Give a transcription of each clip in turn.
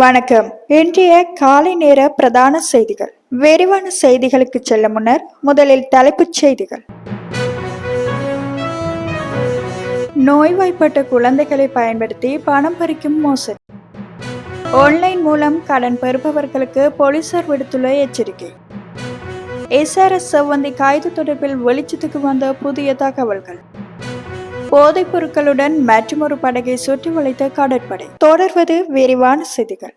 வணக்கம். இன்றைய காலை நேர பிரதான செய்திகள். விரிவான செய்திகளுக்கு செல்ல முன்னர் முதலில் தலைப்புச் செய்திகள். நோய்வாய்ப்பட்ட குழந்தைகளை பயன்படுத்தி பணம் பறிக்கும் மோசடி. ஆன்லைன் மூலம் கடன் பெறுபவர்களுக்கு போலீசார் விடுத்துள்ள எச்சரிக்கை. எஸ்ஆர்எஸ் செவ்வந்தி காய்து தொடர்பில் வெளிச்சத்துக்கு வந்த புதிய தகவல்கள். போதைப் பொருட்களுடன் மற்றொரு படகை சுற்றி வளைத்த கடற்படை. தொடர்வது விரிவான செய்திகள்.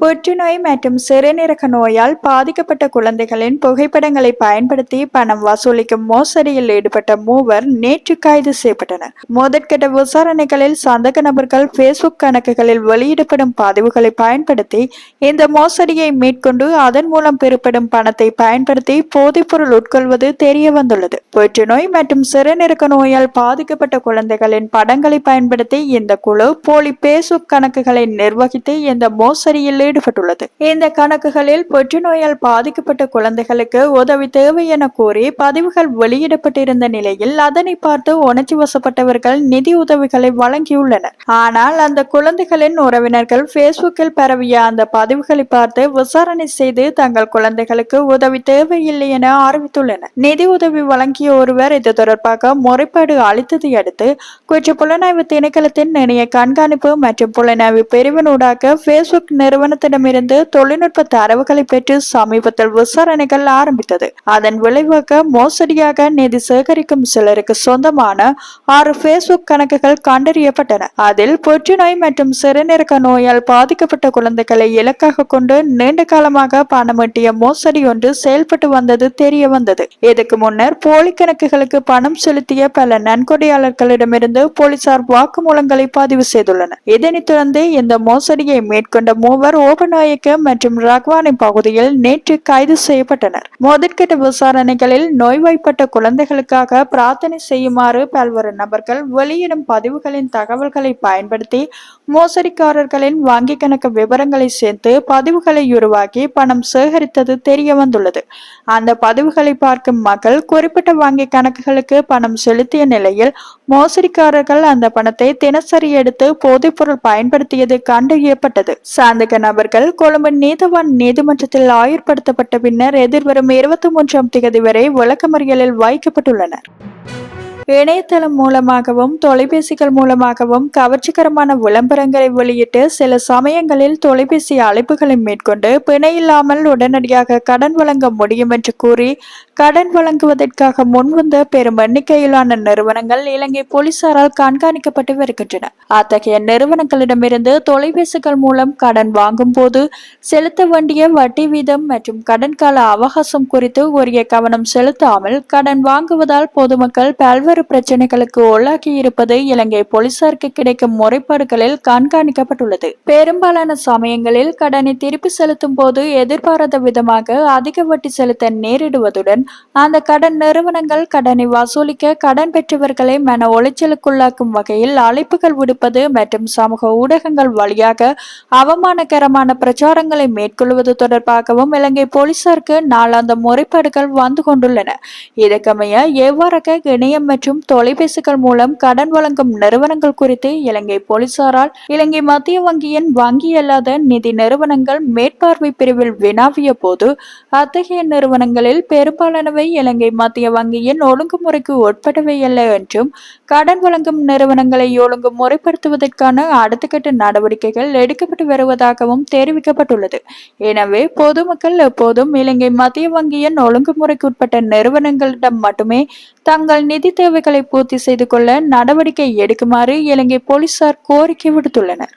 புற்றுநோய் மற்றும் சிறுநீரக நோயால் பாதிக்கப்பட்ட குழந்தைகளின் புகைப்படங்களை பயன்படுத்தி பணம் வசூலிக்கும் மோசடியில் ஈடுபட்ட மூவர் நேற்று கைது செய்யப்பட்டனர். முதற்கட்ட விசாரணைகளில் சந்தக நபர்கள் பேஸ்புக் கணக்குகளில் வெளியிடப்படும் பதிவுகளை பயன்படுத்தி இந்த மோசடியை மேற்கொண்டு அதன் மூலம் பெறப்படும் பணத்தை பயன்படுத்தி போதைப்பொருள் உட்கொள்வது தெரிய வந்துள்ளது புற்றுநோய் மற்றும் சிறுநீரக நோயால் பாதிக்கப்பட்ட குழந்தைகளின் படங்களை பயன்படுத்தி இந்த குழு போலி பேஸ்புக் கணக்குகளை நிர்வகித்து இந்த மோசடியில் ஈடுபட்டுள்ளது இந்த கணக்குகளில் புற்றுநோயால் பாதிக்கப்பட்ட குழந்தைகளுக்கு உதவி தேவை என கூறி பதிவுகள் வெளியிடப்பட்டிருந்த நிலையில் அதனை பார்த்து உணர்ச்சி வசப்பட்டவர்கள் நிதி உதவிகளை வழங்கியுள்ளனர். ஆனால் அந்த குழந்தைகளின் உறவினர்கள் பேஸ்புக்கில் பரவிய அந்த பதிவுகளை பார்த்து விசாரணை செய்து தங்கள் குழந்தைகளுக்கு உதவி தேவையில்லை என அறிவித்துள்ளனர். நிதி உதவி வழங்கிய ஒருவர் இது தொடர்பாக முறைப்பாடு அளித்ததை அடுத்து குற்ற புலனாய்வு திணைக்களத்தின் இணைய கண்காணிப்பு மற்றும் புலனாய்வு பிரிவினூடாக பேஸ்புக் நிறுவன நிறுவனத்திடமிருந்து தொழில்நுட்ப தரவுகளை பெற்று சமீபத்தில் விசாரணைகள் ஆரம்பித்தது. அதன் விளைவாக மோசடியாக நிதி சேகரிக்கும் சிலருக்கு சொந்தமான ஆறு பேஸ்புக் கணக்குகள் கண்டறியப்பட்டன. அதில் புற்றுநோய் மற்றும் சிறுநீரக நோயால் பாதிக்கப்பட்ட குழந்தைகளை இலக்காக கொண்டு நீண்ட காலமாக பணமீட்டிய மோசடி ஒன்று செயல்பட்டு வந்தது தெரிய வந்தது இதுக்கு முன்னர் போலி கணக்குகளுக்கு பணம் செலுத்திய பல நன்கொடையாளர்களிடமிருந்து போலீசார் வாக்குமூலங்களை பதிவு செய்துள்ளனர். இதனைத் தொடர்ந்து இந்த மோசடியை மேற்கொண்ட மூவர் ஓபநாயக்க மற்றும் ரக்வானி பகுதியில் நேற்று கைது செய்யப்பட்டனர். முதற்கட்ட விசாரணைகளில் நோய்வாய்ப்பட்ட குழந்தைகளுக்காக பிரார்த்தனை செய்யுமாறு பல்வேறு நபர்கள் வெளியிடும் பதிவுகளின் தகவல்களை பயன்படுத்தி மோசடிக்காரர்களின் வங்கி கணக்கு விவரங்களை சேர்த்து பதிவுகளை உருவாக்கி பணம் சேகரித்தது தெரிய வந்துள்ளது அந்த பதிவுகளை பார்க்கும் மக்கள் குறிப்பிட்ட வங்கி கணக்குகளுக்கு பணம் செலுத்திய நிலையில் மோசடிக்காரர்கள் அந்த பணத்தை தினசரி எடுத்து போதைப்பொருள் பயன்படுத்தியது கண்டறியப்பட்டது நபர் நபர்கள் கொழும்பு நீதவான் நீதிமன்றத்தில் ஆயுர்படுத்தப்பட்ட பின்னர் எதிர்வரும் இருபத்தி மூன்றாம் தேதி வரை விளக்கமறியலில் வைக்கப்பட்டுள்ளனர். இணையதளம் மூலமாகவும் தொலைபேசிகள் மூலமாகவும் கவர்ச்சிகரமான விளம்பரங்களை வெளியிட்டு சில சமயங்களில் தொலைபேசி அழைப்புகளை மேற்கொண்டு பிணை இல்லாமல் உடனடியாக கடன் வழங்க முடியும் என்று கூறி கடன் வழங்குவதற்காக முன்வந்த பெரும் எண்ணிக்கையிலான நிறுவனங்கள் இலங்கை போலீசாரால் கண்காணிக்கப்பட்டு வருகின்றன. அத்தகைய நிறுவனங்களிடமிருந்து தொலைபேசிகள் மூலம் கடன் வாங்கும் போது செலுத்த வேண்டிய வட்டி வீதம் மற்றும் கடன் கால அவகாசம் குறித்து உரிய கவனம் செலுத்தாமல் கடன் வாங்குவதால் பொதுமக்கள் பல்வேறு பிரச்சனைகளுக்கு உள்ளாகி இருப்பது இலங்கை போலீசாருக்கு கிடைக்கும் முறைப்பாடுகளில் கண்காணிக்கப்பட்டுள்ளது. பெரும்பாலான சமயங்களில் கடனை திருப்பி செலுத்தும் போது எதிர்பாராத விதமாக அதிக வட்டி செலுத்த நேரிடுவதுடன் அந்த கடன் நிறுவனங்கள் கடனை வசூலிக்க கடன் பெற்றவர்களை மன உளைச்சலுக்குள்ளாக்கும் வகையில் அழைப்புகள் விடுப்பது மற்றும் சமூக ஊடகங்கள் வழியாக அவமானகரமான பிரச்சாரங்களை மேற்கொள்வது தொடர்பாகவும் இலங்கை போலீசாருக்கு நாளாந்த முறைப்பாடுகள் வந்து கொண்டுள்ளன. இதற்கமைய எவ்வாறாக இணையம் மற்றும் தொலைபேசிகள் மூலம் கடன் வழங்கும் நிறுவனங்கள் குறித்து இலங்கை போலீசாரால் இலங்கை மத்திய வங்கியின் வங்கி அல்லாத நிதி நிறுவனங்கள் மேற்பார்வை பிரிவில் வினாவிய போது அத்தகைய நிறுவனங்களில் பெரும்பாலானவை இலங்கை மத்திய வங்கியின் ஒழுங்குமுறைக்கு உட்பட்டவை அல்ல என்றும் கடன் வழங்கும் நிறுவனங்களை ஒழுங்கு முறைப்படுத்துவதற்கான அடுத்த கட்ட நடவடிக்கைகள் எடுக்கப்பட்டு வருவதாகவும் தெரிவிக்கப்பட்டுள்ளது. எனவே பொதுமக்கள் எப்போதும் இலங்கை மத்திய வங்கியின் ஒழுங்குமுறைக்கு உட்பட்ட நிறுவனங்களிடம் மட்டுமே தங்கள் நிதி தேவைகளை பூர்த்தி செய்து கொள்ள நடவடிக்கை எடுக்குமாறு இலங்கை போலீசார் கோரிக்கை விடுத்துள்ளனர்.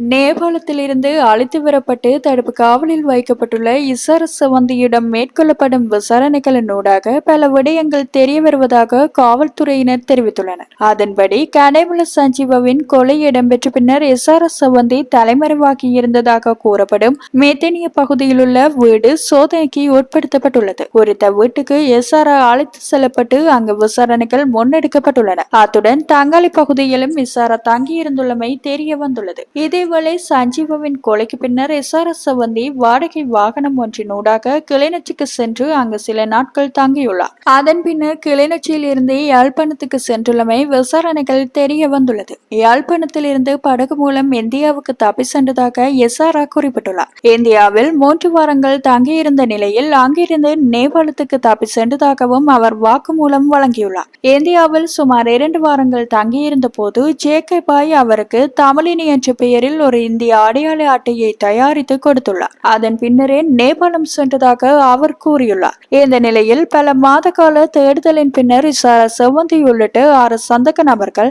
நேபாளத்திலிருந்து அழைத்து வரப்பட்டு தடுப்பு காவலில் வைக்கப்பட்டுள்ள இசரஸ் சவந்தியிடம் மேற்கொள்ளப்படும் விசாரணைகளினூடாக பல விடயங்கள் தெரிய வருவதாக காவல்துறையினர் தெரிவித்துள்ளனர். அதன்படி கனேமுல சஞ்சீவாவின் கொலை இடம்பெற்ற பின்னர் எஸ்ஆர்எஸ் சவந்தி தலைமறைவாகி இருந்ததாக கூறப்படும் மேத்தனிய பகுதியில் உள்ள வீடு சோதனைக்கு உட்படுத்தப்பட்டுள்ளது. குறித்த வீட்டுக்கு எஸ்ஆர் அழைத்து செல்லப்பட்டு அங்கு விசாரணைகள் முன்னெடுக்கப்பட்டுள்ளன. அத்துடன் தங்காளி பகுதியிலும் இசாரா தங்கியிருந்துள்ளமை தெரிய வந்துள்ளது. இதே இதேவேளை சஞ்சீவாவின் கொலைக்கு பின்னர் எஸ்ஆர்எஸ் சவந்தி வாடகை வாகனம் ஒன்றினூடாக கிளிநொச்சிக்கு சென்று அங்கு சில நாட்கள் தங்கியுள்ளார். அதன் பின்னர் கிளிநொச்சியில் இருந்து யாழ்ப்பாணத்துக்கு சென்றுள்ளமை விசாரணைகள் தெரிய வந்துள்ளது. யாழ்ப்பாணத்தில் இருந்து படகு மூலம் இந்தியாவுக்கு தப்பி சென்றதாக எஸ்ஆர்ஆ குறிப்பிட்டுள்ளார். இந்தியாவில் மூன்று வாரங்கள் தங்கியிருந்த நிலையில் அங்கிருந்து நேபாளத்துக்கு தப்பி சென்றதாகவும் அவர் வாக்குமூலம் வழங்கியுள்ளார். இந்தியாவில் சுமார் இரண்டு வாரங்கள் தங்கியிருந்த போது ஜேகே பாய் அவருக்கு தமிழினி என்ற பெயரில் ஒரு இந்திய அடையாள அட்டையை தயாரித்து கொடுத்துள்ளார். அதன் பின்னரே நேபாளம் சென்றதாக அவர் கூறியுள்ளார். இந்த நிலையில் பல மாத கால தேடுதலின் பின்னர் இசாரா செவந்தி உள்ளிட்ட ஆறு சந்தக நபர்கள்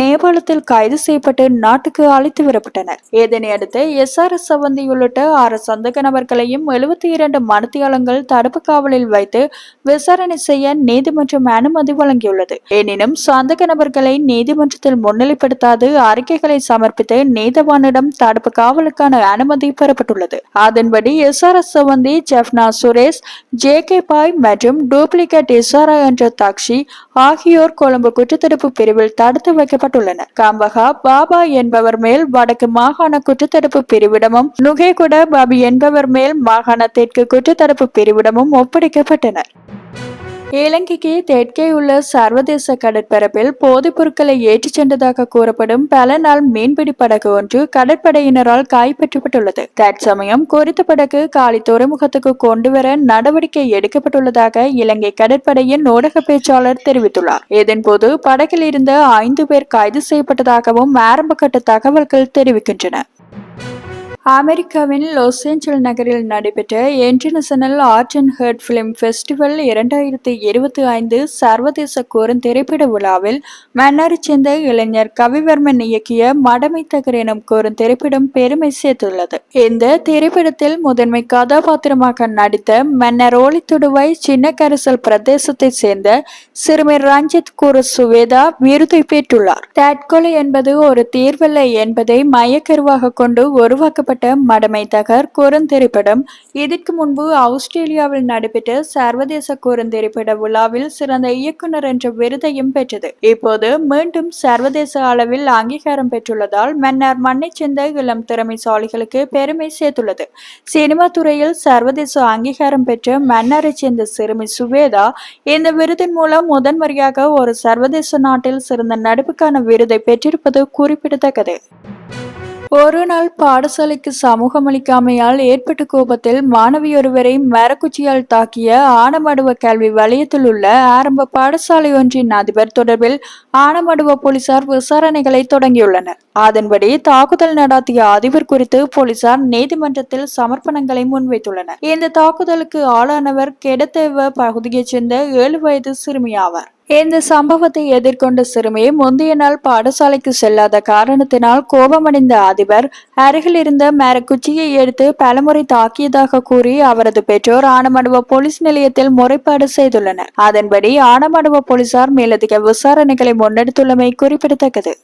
நேபாளத்தில் கைது செய்யப்பட்டு நாட்டுக்கு அழைத்து வரப்பட்டனர். இதனையடுத்து எஸ் ஆர் எஸ் செவந்தி உள்ளிட்ட ஆறு சந்தக நபர்களையும் எழுபத்தி இரண்டு மனத்தியாளங்கள் தடுப்பு காவலில் வைத்து விசாரணை செய்ய நீதிமன்றம் அனுமதி வழங்கியுள்ளது. எனினும் சந்தக நபர்களை நீதிமன்றத்தில் முன்னிலைப்படுத்தாது அறிக்கைகளை சமர்ப்பித்து நீதவான நீதவானிடம் தடுப்பு காவலுக்கான அனுமதி பெறப்பட்டுள்ளது. அதன்படி S R S Jaffna Suresh J K Bai மற்றும் டூப்ளிகேட் எஸ்ஆர்ஐ என்ற தாக்ஷி ஆகியோர் கொழும்பு குற்றத்தடுப்பு பிரிவில் தடுத்து வைக்கப்பட்டுள்ளனர். காம்பகா பாபா என்பவர் மேல் வடக்கு மாகாண குற்றத்தடுப்பு பிரிவிடமும் நுகேகுட பாபி என்பவர் மேல் மாகாண தெற்கு குற்றத்தடுப்பு பிரிவிடமும் ஒப்படைக்கப்பட்டனர் இலங்கைக்கு தெற்கே உள்ள சர்வதேச கடற்பரப்பில் போதைப் பொருட்களை ஏற்றிச் சென்றதாக கூறப்படும் பல நாள் மீன்பிடி படகு ஒன்று கடற்படையினரால் கைப்பற்றப்பட்டுள்ளது தற்சமயம் குறித்த படகு காலி துறைமுகத்துக்கு கொண்டுவர நடவடிக்கை எடுக்கப்பட்டுள்ளதாக இலங்கை கடற்படையின் ஊடக பேச்சாளர் தெரிவித்துள்ளார். இதன்போது படகில் இருந்த ஐந்து பேர் கைது செய்யப்பட்டதாகவும் ஆரம்பகட்ட தகவல்கள் தெரிவிக்கின்றன. அமெரிக்காவின் லாஸ் ஏஞ்சல் நகரில் நடைபெற்ற international art and heart film festival இரண்டாயிரத்தி இருபத்தி ஐந்து சர்வதேச குறுந்திரைப்பட விழாவில் மன்னாரைச் சேர்ந்த இளைஞர் கவிவர்மன் இயக்கிய மடமை தகர் எனும் குறுந்திரைப்படம் பெருமை சேர்த்துள்ளது. இந்த திரைப்படத்தில் முதன்மை கதாபாத்திரமாக நடித்த மன்னர் ஓலித்துடுவாய் சின்னக்கரசல் பிரதேசத்தைச் சேர்ந்த சிறுமி ரஞ்சித் குரு சுவேதா விருதை பெற்றுள்ளார். தற்கொலை என்பது ஒரு தீர்வல்ல என்பதை மையக்கருவாக கொண்டு உருவாக்கப்பட்ட மடமை தகர் குறுந்திரைப்படம் இதற்கு முன்பு ஆஸ்திரேலியாவில் நடைபெற்ற சர்வதேச குறுந்திரைப்பட விழாவில் சிறந்த இயக்குனர் என்ற விருதையும் பெற்றது. இப்போது மீண்டும் சர்வதேச அளவில் அங்கீகாரம் பெற்றுள்ளதால் மன்னர் மண்ணை சேர்ந்த இளம் திறமைசாலிகளுக்கு பெருமை சேர்த்துள்ளது. சினிமா துறையில் சர்வதேச அங்கீகாரம் பெற்ற மன்னரைச் சேர்ந்த சிறுமி சுவேதா இந்த விருதின் மூலம் முதன்முறையாக ஒரு சர்வதேச நாட்டில் சிறந்த நடிப்புக்கான விருதை பெற்றிருப்பது குறிப்பிடத்தக்கது. ஒரு நாள் பாடசாலைக்கு சமூகம் அளிக்காமையால் ஏற்பட்ட கோபத்தில் மாணவியொருவரை மரக்குச்சியால் தாக்கிய ஆனமடுவ கல்வி வலயத்தில் உள்ள ஆரம்ப பாடசாலை ஒன்றின் அதிபர் தொடர்பில் ஆனமடுவ போலீசார் விசாரணைகளை தொடங்கியுள்ளனர். அதன்படி தாக்குதல் நடாத்திய அதிபர் குறித்து போலீசார் நீதிமன்றத்தில் சமர்ப்பணங்களை முன்வைத்துள்ளனர். இந்த தாக்குதலுக்கு ஆளானவர் கெடத்தேவ பகுதியைச் சேர்ந்த ஏழு வயது சிறுமி ஆவார். இந்த சம்பவத்தை எதிர்கொண்ட சிறுமி முந்தைய நாள் பாடசாலைக்கு செல்லாத காரணத்தினால் கோபமடைந்த அதிபர் அருகில் இருந்த மரக்குச்சியை எடுத்து பலமுறை தாக்கியதாக கூறி அவரது பெற்றோர் ஆனமடுவ போலீஸ் நிலையத்தில் முறைப்பாடு செய்துள்ளனர். அதன்படி ஆனமடுவ போலீசார் மேலதிக விசாரணைகளை முன்னெடுத்துள்ளமை குறிப்பிடத்தக்கது.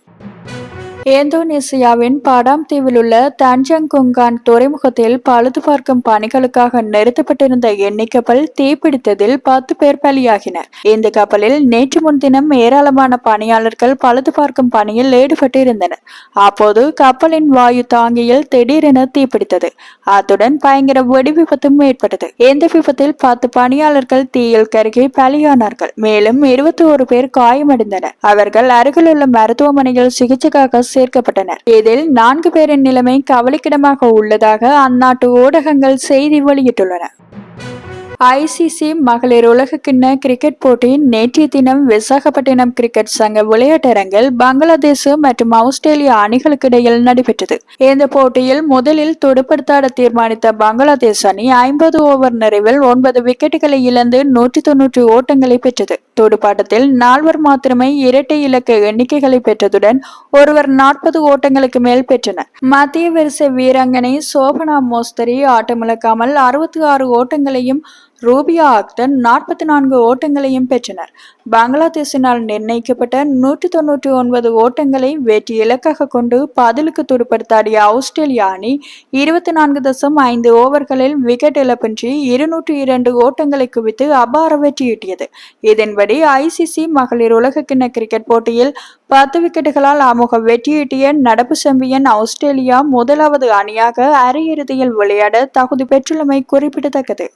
இந்தோனேசியாவின் பாடாம் தீவில் உள்ள தஞ்சங்குங்கான் துறைமுகத்தில் பழுது பார்க்கும் பணிகளுக்காக நிறுத்தப்பட்டிருந்த எண்ணெய் கப்பல் தீப்பிடித்ததில் பத்து பேர் பலியாகினர். இந்த கப்பலில் நேற்று முன்தினம் ஏராளமான பணியாளர்கள் பழுது பார்க்கும் பணியில் ஈடுபட்டிருந்தனர். அப்போது கப்பலின் வாயு தாங்கியில் திடீரென தீப்பிடித்தது. அத்துடன் பயங்கர வெடி விபத்தும் ஏற்பட்டது. இந்த விபத்தில் பத்து பணியாளர்கள் தீயில் கருகி பலியானார்கள். மேலும் இருபத்தி ஒரு பேர் காயமடைந்தனர். அவர்கள் அருகிலுள்ள மருத்துவமனையில் சிகிச்சைக்காக சேர்க்கப்பட்டனர். இதில் நான்கு பேரின் நிலைமை கவலைக்கிடமாக உள்ளதாக அந்நாட்டு ஊடகங்கள் செய்தி வெளியிட்டுள்ளன. ஐசிசி மகளிர் உலகக்கிண்ண கிரிக்கெட் போட்டி நேற்றைய தினம் விசாகப்பட்டினம் கிரிக்கெட் சங்க விளையாட்டரங்கில் பங்களாதேஷ் மற்றும் ஆஸ்திரேலியா அணிகளுக்கு இடையில் நடைபெற்றது. இந்த போட்டியில் முதலில் துடுப்படுத்தாட தீர்மானித்த பங்களாதேஷ் அணி ஐம்பது ஓவர் நிறைவில் ஒன்பது விக்கெட்டுகளை இழந்து நூற்றி தொன்னூற்றி ஓட்டங்களை பெற்றது. துடுப்பாட்டத்தில் நால்வர் மாத்திரமே இரட்டை இலக்க எண்ணிக்கைகளை பெற்றதுடன் ஒருவர் நாற்பது ஓட்டங்களுக்கு மேல் பெற்றனர். மத்திய வரிசை வீராங்கனை சோபனா மோஸ்தரி ஆட்டமிழக்காமல் அறுபத்தி ஆறு ஓட்டங்களையும் ரூபியா அக்தர் நாற்பத்தி நான்கு ஓட்டங்களையும் பெற்றனர். பங்களாதேஷினால் நிர்ணயிக்கப்பட்ட நூற்றி தொன்னூற்றி ஒன்பது ஓட்டங்களை வெற்றி இலக்காக கொண்டு பதிலுக்கு துடுப்படுத்தாடிய ஆஸ்திரேலிய அணி இருபத்தி நான்கு தசம் ஐந்து ஓவர்களில் விக்கெட் இழப்பின்றி இருநூற்றி இரண்டு ஓட்டங்களை குவித்து அபார வெற்றியீட்டியது. இதன்படி ஐசிசி மகளிர் உலகக்கிண்ண கிரிக்கெட் போட்டியில் பத்து விக்கெட்டுகளால் அமோக வெற்றியீட்டிய நடப்பு செம்பியன் ஆஸ்திரேலியா முதலாவது அணியாக அரையிறுதியில் விளையாட தகுதி பெற்றுள்ளமை குறிப்பிடத்தக்கது.